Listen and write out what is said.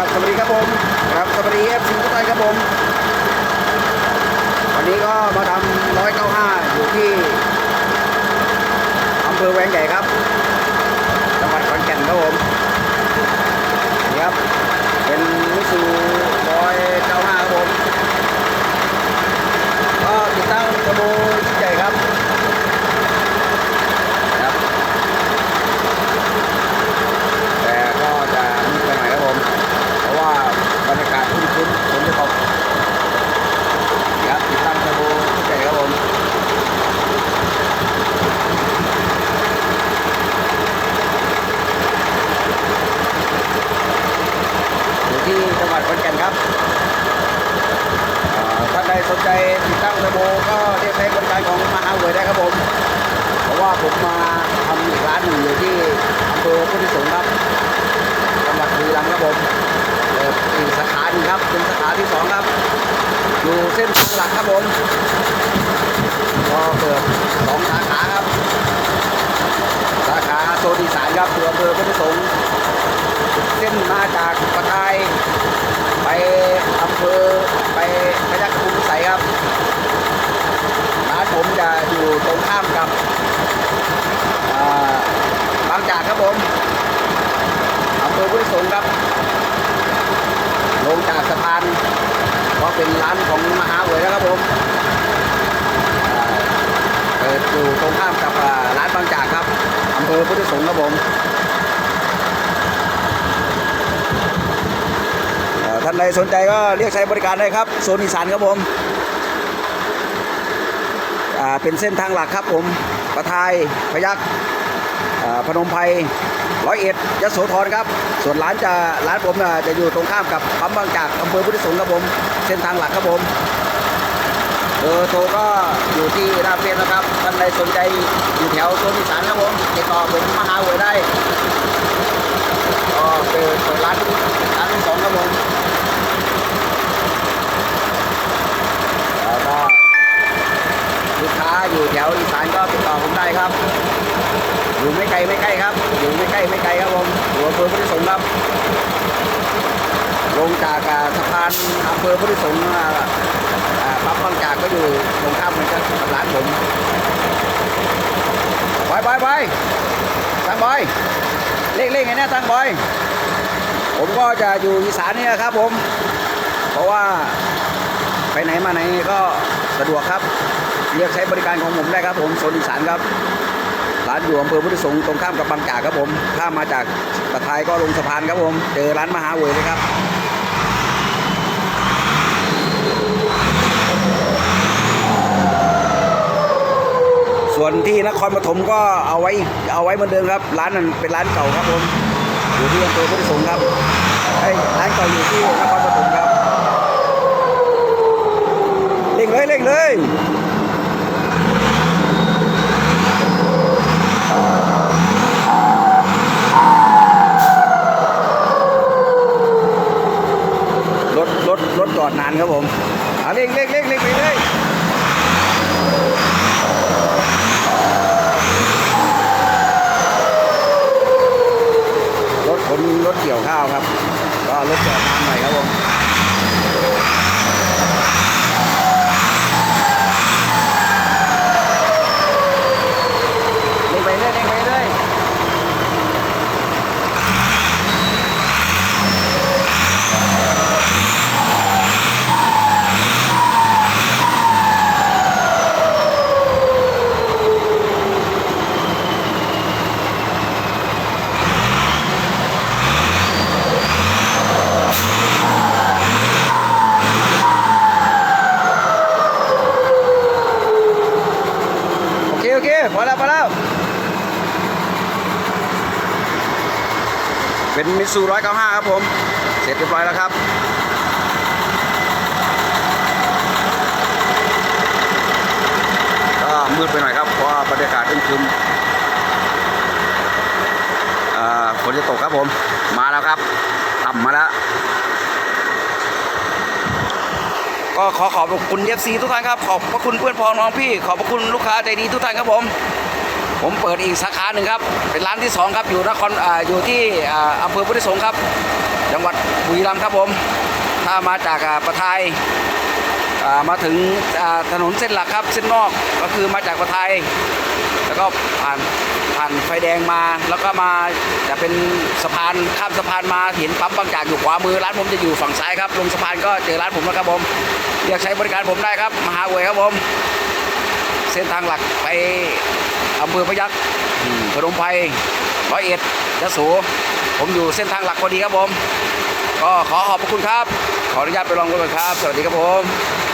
ครับสวัสดีครับผมครับสวัสดีเอฟซีทุกท่านครับผมวันนี้ก็มาทำร้อยเก้าห้าอยู่ที่อำเภอแวงใหญ่ครับจังหวัดขอนแก่นครับผมนี่ครับเป็นมิสูร้อยเก้าห้าครับผมก็ติดตั้งกระโบชิ้นใหญ่ครับครับ แต่ก็จะมืดไปหน่อยครับผม เพราะว่าบรรยากาศคุ้นๆฝนจะตกครับติดตั้งกระโบชิ้นใหญ่ครับผม อยู่ที่จังหวัดขอนแก่นครับเอ่อท่านใดสนใจ ติดตั้งเทอร์โบก็เรียกใช้บริการของมหาวิทยาลัยได้ครับผม เพราะว่าผมมาทำอีกร้านหนึ่งอยู่ที่อำเภอพุทธิสงฆ์ครับจังหวัดบุรีรัมย์ครับผมเปิดอีกสาขาหนึ่งครับเป็นสาขาที่สองครับ อยู่เส้นทางหลักครับผมก็เปิดสองสาขาครับ สาขาโซนอีสานครับอยู่อำเภอพุทธิสงฆ์ เส้นมาจากปะทายไปอำเภอไปพยัคฆ์ภูมิใสยครับร้านผมจะอยู่ต รงข้ามกับบางจากครับผมอำเภอพุทธสงครับ ลงจากสะพานก็เป็นร้านของมหาเวยนะครับผมเปิดอยู่ตรงข้ามกับร้านบางจากครับอำเภอพุทธสงฆ์ครับผมท่านใดสนใจก็เรียกใช้บริการได้ครับโซนอีสานครับผม เป็นเส้นทางหลักครับผมประทายพยัคฆ์อ่าพนมไพรร้อยเอ็ดยโสธรครับ ส่วนร้านจะร้านผมจะอยู่ตรงข้ามกับปั๊มบางจากอำเภอพุทธสงฆ์ครับผม เส้นทางหลักครับผมเบอร์โทรก็อยู่ที่หน้าเฟซนะครับท่านใดสนใจอยู่แถวโซนอีสานครับผมติดต่อผมมาหาหวยได้ก็เปิดเปิดร้านร้านที่สองครับผมแล้วก็ลูกค้าอยู่แถวอีสานก็ติดต่อผมได้ครับ อยู่ ไม่ไกลไม่ใกล้ครับ อยู่ไม่ใกล้ไม่ไกลครับผมอยู่อำเภอพุทธิสงฆ์ครับ ลงจากสะพานอำเภอพุทธิสงฆ์ปั๊บบางจากก็อยู่ตรงข้ามเหมือนกันกับร้านผมบอยบอยบอยสั่งบอยเล่งเล่งไงนี่ยสั่งบอย ผมก็จะอยู่อีสานนี่นะครับผม เพราะว่าไปไหนมาไหนก็สะดวกครับ เรียกใช้บริการของผมได้ครับผมโซนอีสานครับ ร้านอยู่อำเภอพุทธสงฆ์ตรงข้ามกับบางจากครับผมถ้ามมาจากตะไทยก็ลงสะพานครับผม เจอร้านมหาเวยเลยครับส่วนที่นครปฐมก็เอาไว้เอาไว้เหมือนเดิมครับ ร้านนั้นเป็นร้านเก่าครับผมอยู่ที่อำเภอพุทธสงฆ์ครับไอ้ร้านเก่าอยู่ที่นครปฐมครับเร่งเลยเร่งเลยรถรถรถ จอดนานครับผมเอาเร่งเร่งเร่งเร่งไปเลยรถขนรถเกี่ยวข้าวครับ ก็รถจอดนานหน่อยครับผมเร่งไปเรื่อยเร่งไปเรื่อยโอเค โอเค พอแล้วพอแล้ว เป็นมิตซูร้อยเก้าห้าครับผม เสร็จเรียบร้อยแล้วครับก็มืดไปหน่อยครับ เพราะว่าบรรยากาศอึมครึมอ่าฝนจะตกครับผม มาแล้วครับต่ำมาแล้ว ก็ขอขอบคุณเอฟซีทุกท่านครับ ขอบพระคุณเพื่อนพ้องน้องพี่ ขอบพระคุณลูกค้าใจดีทุกท่านครับผม ผมเปิดอีกสาขาหนึ่งครับ เป็นร้านที่สองครับ อยู่นครออยู่ที่อำเภอพุทธสงฆ์ครับ จังหวัดบุรีรัมย์ครับผม ถ้ามาจากประทาย มาถึงถนนเส้นหลักครับเส้นนอกก็คือมาจากประทายแล้วก็ผ่านผ่านไฟแดงมา แล้วก็มาจะเป็นสะพานข้ามสะพานมาเห็นปั๊มบางจากอยู่ขวามือร้านผมจะอยู่ฝั่งซ้ายครับลงสะพานก็เจอร้านผมแล้วครับผมเรียกใช้บริการผมได้ครับมหาเวยครับผม เส้นทางหลักไปอำเภอพยัคฆ์พนมไพรร้อยเอ็ดยะโสผมอยู่เส้นทางหลักพอดีครับผม ก็ขอขอบพระคุณครับ ขออนุญาตไปลองก่อนครับ สวัสดีครับผม